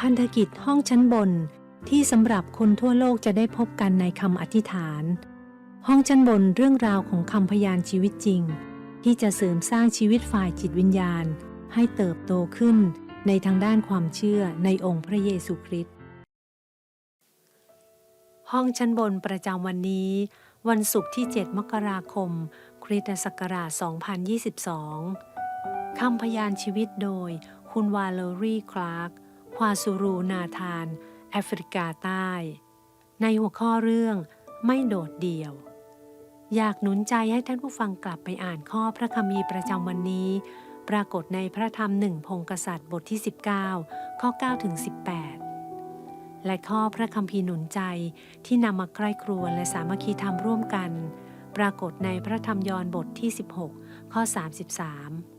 พันธกิจห้องชั้นบนที่สำหรับคนทั่วโลกจะได้พบกันในคำอธิษฐาน ห้องชั้นบนเรื่องราวของคำพยานชีวิตจริง ที่จะเสริมสร้างชีวิตฝ่ายจิตวิญญาณ ให้เติบโตขึ้นในทางด้านความเชื่อในองค์พระเยซูคริสต์ห้องชั้นบนประจำวันนี้ วันศุกร์ที่ 7 มกราคม คริสตศักราช 2022 คำพยานชีวิตโดยคุณวาเลอรี่ คลาร์ก ควาซูรูนาธาน แอฟริกาใต้ ในหัวข้อเรื่องไม่โดดเดี่ยว อยากหนุนใจให้ท่านผู้ฟังกลับไปอ่านข้อพระคัมภีร์ประจำวันนี้ ปรากฏในพระธรรมหนึ่งพงกษัตริย์บทที่ 19 ข้อ9ถึง18 และข้อพระคัมภีร์หนุนใจที่นำมาใกล้ครวญและสามัคคีธรรมร่วมกัน ปรากฏในพระธรรมยอห์นบทที่ 16 ข้อ 33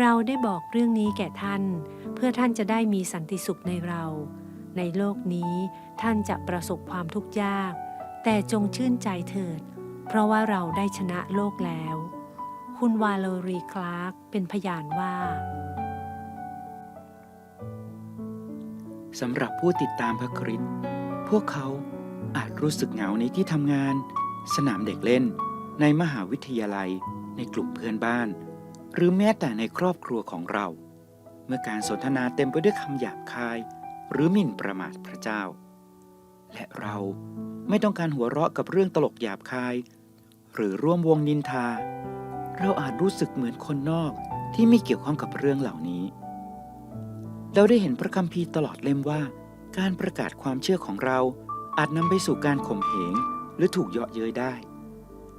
เราได้บอกเรื่องนี้แก่ท่าน เพื่อท่านจะได้มีสันติสุขในเรา ในโลกนี้ท่านจะประสบความทุกข์ยาก แต่จงชื่นใจเถิด เพราะว่าเราได้ชนะโลกแล้ว คุณวาโลรีคลาร์กเป็นพยานว่าสำหรับผู้ติดตามพระคริสต์พวกเขาอาจรู้สึกเหงาในที่ทำงาน สนามเด็กเล่น ในมหาวิทยาลัย ในกลุ่มเพื่อนบ้าน หรือแม้แต่ในครอบครัวของเรา เมื่อการสนทนาเต็มไปด้วยคำหยาบคาย หรือหมิ่นประมาทพระเจ้า และเราไม่ต้องการหัวเราะกับเรื่องตลกหยาบคาย หรือร่วมวงนินทา เราอาจรู้สึกเหมือนคนนอกที่ไม่เกี่ยวข้องกับเรื่องเหล่านี้ เราได้เห็นพระคัมภีร์ตลอดเล่มว่า การประกาศความเชื่อของเราอาจนำไปสู่การข่มเหงหรือถูกเยาะเย้ยได้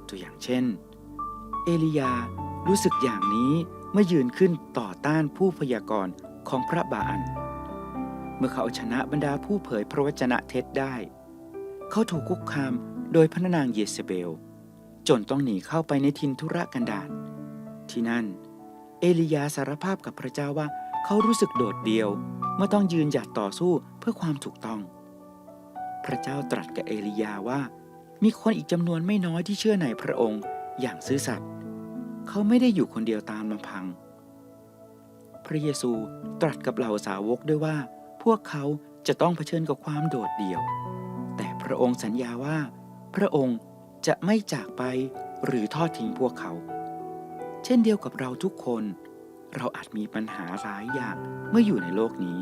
ตัวอย่างเช่น เอลียา รู้สึกอย่างนี้เมื่อยืนขึ้นต่อต้านผู้พยากรณ์ของพระบาอัน เมื่อเขาเอาชนะบรรดาผู้เผยพระวจนะเท็จได้ เขาถูกคุกคามโดยพระนางเยเซเบล จนต้องหนีเข้าไปในทินทุรกันดารที่นั่น เอลียาสารภาพกับพระเจ้าว่าเขารู้สึกโดดเดี่ยวเมื่อต้องยืนหยัดต่อสู้เพื่อความถูกต้อง พระเจ้าตรัสกับเอลียาว่า มีคนอีกจำนวนไม่น้อยที่เชื่อในพระองค์อย่างซื่อสัตย์ เขาไม่ได้อยู่คนเดียวตามลำพัง พระเยซูตรัสกับเหล่าสาวกด้วยว่า พวกเขาจะต้องเผชิญกับความโดดเดี่ยว แต่พระองค์สัญญาว่า พระองค์จะไม่จากไปหรือทอดทิ้งพวกเขา เช่นเดียวกับเราทุกคน เราอาจมีปัญหาหลายอย่างเมื่ออยู่ในโลกนี้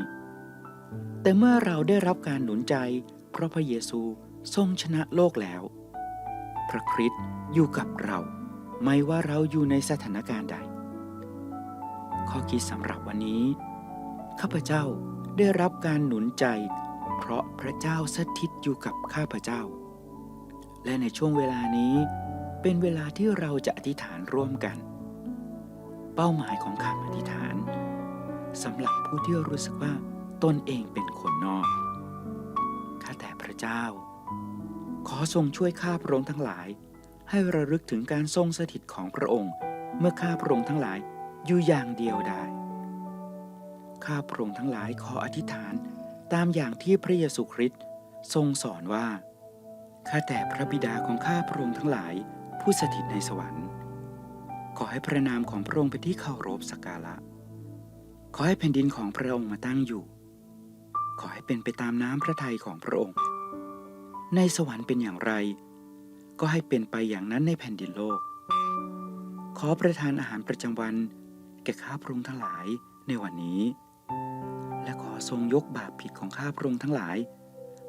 แต่เมื่อเราได้รับการหนุนใจ เพราะพระเยซูทรงชนะโลกแล้ว พระคริสต์อยู่กับเรา ไม่ว่าเราอยู่ในสถานการณ์ใด ข้อคิดสำหรับวันนี้ ข้าพเจ้าได้รับการหนุนใจ เพราะพระเจ้าสถิตอยู่กับข้าพเจ้า และในช่วงเวลานี้เป็นเวลาที่เราจะอธิษฐานร่วมกัน เป้าหมายของคำอธิษฐานสำหรับผู้ที่รู้สึกว่าตนเองเป็นคนนอก ข้าแต่พระเจ้า ขอทรงช่วยข้าพระองค์ทั้งหลาย ให้ระลึกถึงการทรงสถิตของพระองค์ เมื่อข้าพระองค์ทั้งหลายอยู่อย่างเดียวดายข้าพระองค์ทั้งหลายขออธิษฐานตามอย่างที่พระเยซูคริสต์ทรงสอนว่าข้าแต่พระบิดาของข้าพระองค์ทั้งหลายผู้สถิตในสวรรค์ ขอให้พระนามของพระองค์เป็นที่เคารพสักการะ ขอให้แผ่นดินของพระองค์มาตั้งอยู่ ขอให้เป็นไปตามน้ำพระทัยของพระองค์ ในสวรรค์เป็นอย่างไร ก็ให้เป็นไปอย่างนั้นในแผ่นดินโลก ขอประทานอาหารประจำวัน แก่ข้าพระองค์ทั้งหลายในวันนี้ และขอทรงยกบาปผิดของข้าพระองค์ทั้งหลาย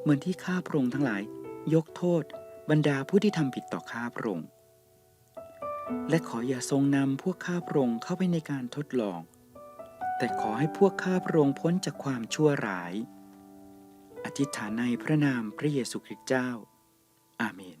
เหมือนที่ข้าพระองค์ทั้งหลาย ยกโทษ บรรดาผู้ที่ทำผิดต่อข้าพระองค์ และขออย่าทรงนำพวกข้าพระองค์เข้าไปในการทดลอง แต่ขอให้พวกข้าพระองค์พ้นจากความชั่วร้าย อธิษฐานในพระนามพระเยซูคริสต์เจ้า อาเมน